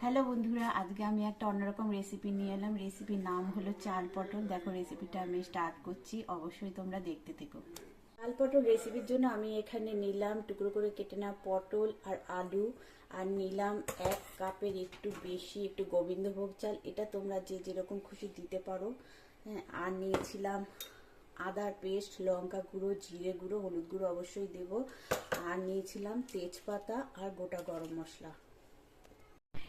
Hello বন্ধুরা, আজকে আমি একটা অন্যরকম রেসিপি নিয়ে এলাম। রেসিপির নাম হলো চাল পটল। দেখো রেসিপিটা আমি স্টার্ট করছি, অবশ্যই তোমরা দেখতে থেকো। চাল পটল রেসিপির জন্য আমি এখানে নিলাম টুকরো করে কেটে নেওয়া পটল আর আলু, আর নিলাম এক কাপের একটু বেশি একটু গোবিন্দভোগ চাল। এটা তোমরা যে যেরকম খুশি দিতে পারো। হ্যাঁ আর নিয়েছিলাম আদার পেস্ট, লঙ্কা গুঁড়ো, জিরে গুঁড়ো, হলুদ গুঁড়ো অবশ্যই দেব। আর নিয়েছিলাম তেজপাতা আর গোটা গরম মশলা।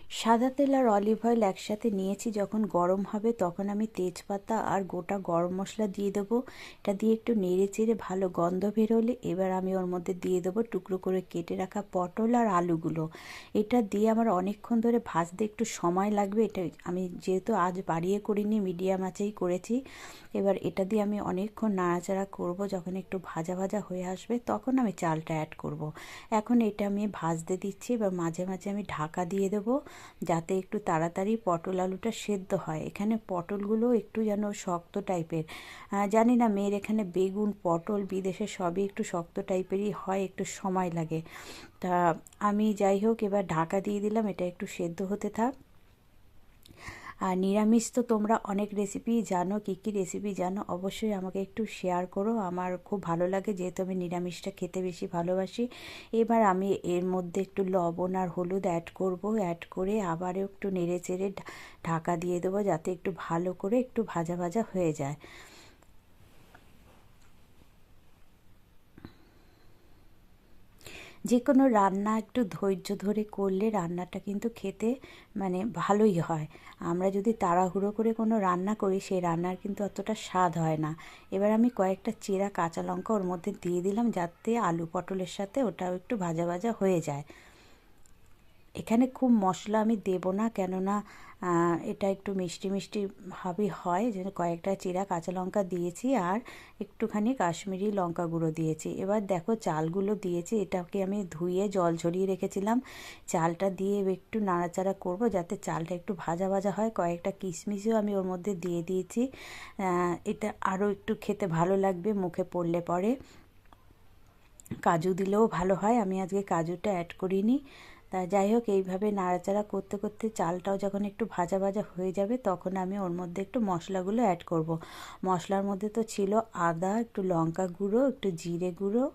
সাদা তেল আর অলিভ অয়েল একসাথে নিয়েছি, যখন গরম হবে তখন আমি তেজপাতা আর গোটা গরম মশলা দিয়ে দেবো। এটা দিয়ে একটু নেড়ে চেড়ে ভালো গন্ধ বেরোলে এবার আমি ওর মধ্যে দিয়ে দেবো টুকরো করে কেটে রাখা পটল আর আলুগুলো। এটা দিয়ে আমার অনেকক্ষণ ধরে ভাজতে একটু সময় লাগবে, এটা আমি যেহেতু আজ বাড়িয়ে করিনি, মিডিয়াম আঁচেই করেছি। এবার এটা দিয়ে আমি অনেকক্ষণ নাড়াচাড়া করব, যখন একটু ভাজা ভাজা হয়ে আসবে তখন আমি চালটা অ্যাড করব। এখন এটা আমি ভাজতে দিচ্ছি, এবার মাঝে মাঝে আমি ঢাকা দিয়ে দেবো। যাতে একটু তাড়াতাড়ি পটল আলুটা সেদ্ধ হয়। এখানে পটলগুলো একটু যেন শক্ত টাইপের। জানি না, মেয়ের এখানে বেগুন, পটল, বিদেশে সবই একটু শক্ত টাইপেরই হয়, একটু সময় লাগে। তা আমি যাই হোক, এবার ঢাকা দিয়ে দিলাম, এটা একটু সেদ্ধ হতে থাক। আর নিরামিষ তো তোমরা অনেক রেসিপি জানো, কী কী রেসিপি জানো, অবশ্যই আমাকে একটু শেয়ার করো। আমার খুব ভালো লাগে যেহেতু আমি নিরামিষটা খেতে বেশি ভালোবাসি। এবার আমি এর মধ্যে একটু লবণ আর হলুদ অ্যাড করব। অ্যাড করে আবারও একটু নেড়ে চেড়ে ঢাকা দিয়ে দেবো যাতে একটু ভালো করে একটু ভাজা ভাজা হয়ে যায়। যে কোনো রান্না একটু ধৈর্য ধরে করলে রান্নাটা কিন্তু খেতে মানে ভালোই হয়। আমরা যদি তাড়াহুড়ো করে কোনো রান্না করি, সেই রান্নার কিন্তু অতটা স্বাদ হয় না। এবার আমি কয়েকটা চেরা কাঁচা লঙ্কা ওর মধ্যে দিয়ে দিলাম যাতে আলু পটলের সাথে ওটাও একটু ভাজা ভাজা হয়ে যায়। এখানে খুব মশলা আমি দেব না, কেননা এটা একটু মিষ্টি মিষ্টি ভাবে হয়। যে কয়েকটা চিরা কাঁচা লঙ্কা দিয়েছি আর একটুখানি কাশ্মীরি লঙ্কা গুঁড়ো দিয়েছি। এবার দেখো চালগুলো দিয়েছি, এটাকে আমি ধুয়ে জল ঝরিয়ে রেখেছিলাম। চালটা দিয়ে একটু নাড়াচাড়া করব যাতে চালটা একটু ভাজা ভাজা হয়। কয়েকটা কিশমিশও আমি ওর মধ্যে দিয়ে দিয়েছি। এটা আরও একটু খেতে ভালো লাগবে, মুখে পড়লে পরে। কাজু দিলেও ভালো হয়, আমি আজকে কাজুটা অ্যাড করিনি। তা যাই হোক, এইভাবে নাড়াচাড়া করতে করতে চালটাও যখন একটু ভাজা ভাজা হয়ে যাবে, তখন আমি ওর মধ্যে একটু মশলাগুলো অ্যাড করব। মশলার মধ্যে তো ছিল আদা, একটু লঙ্কা গুঁড়ো, একটু জিরে গুঁড়ো,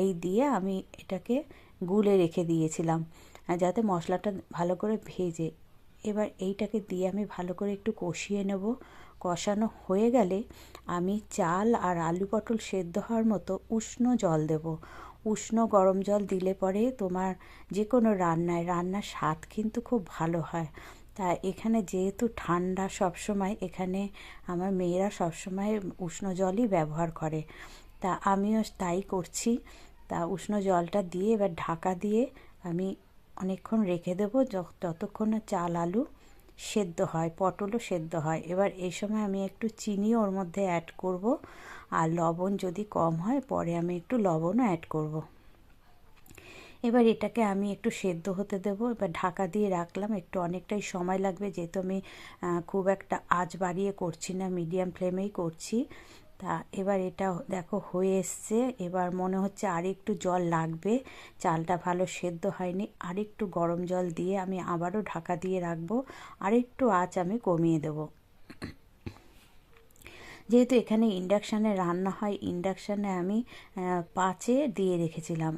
এই দিয়ে আমি এটাকে গুলে রেখে দিয়েছিলাম যাতে মশলাটা ভালো করে ভেজে। এবার এইটাকে দিয়ে আমি ভালো করে একটু কষিয়ে নেব। কষানো হয়ে গেলে আমি চাল আর আলু পটল সেদ্ধ হওয়ার মতো উষ্ণ জল দেব। উষ্ণ গরম জল দিলে পরে তোমার যে কোনো রান্নায়, রান্নার স্বাদ কিন্তু খুব ভালো হয়। তা এখানে যেহেতু ঠান্ডা সবসময়, এখানে আমার মেয়েরা সবসময় উষ্ণ জলই ব্যবহার করে। তা আমিও তাই করছি। তা উষ্ণ জলটা দিয়ে এবার ঢাকা দিয়ে আমি অনেকক্ষণ রেখে দেবো যতক্ষণ চাল, আলু সেদ্ধ হয়, পটলও সেদ্ধ হয়। এবার এই সময় আমি একটু চিনি ওর মধ্যে অ্যাড করব আর লবণ যদি কম হয়, পরে আমি একটু লবণও অ্যাড করব। এবার এটাকে আমি একটু সেদ্ধ হতে দেবো। এবার ঢাকা দিয়ে রাখলাম, একটু অনেকটাই সময় লাগবে, যেহেতু আমি খুব একটা আজ বাড়িয়ে করছি না মিডিয়াম ফ্লেমেই করছি। তা এবার এটা দেখো হয়ে এসছে। এবার মনে হচ্ছে আর একটু জল লাগবে। চালটা ভালো সেদ্ধ হয়নি। আর একটু গরম জল দিয়ে আমি আবারও ঢাকা দিয়ে রাখব। আর একটু আঁচ আমি কমিয়ে দেবো। যেহেতু এখানে ইন্ডাকশানে রান্না হয়, ইন্ডাকশানে আমি পাঁচে দিয়ে রেখেছিলাম।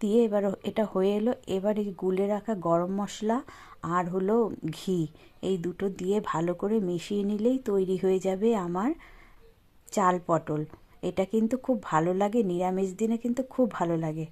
দিয়ে এবার এটা হয়ে এলো। এবার এই গুলে রাখা গরম মশলা আর হলো ঘি। এই দুটো দিয়ে ভালো করে মিশিয়ে নিলেই তৈরি হয়ে যাবে আমার চাল পটল। এটা কিন্তু খুব ভালো লাগে নিরামিষ দিনে কিন্তু খুব ভালো লাগে।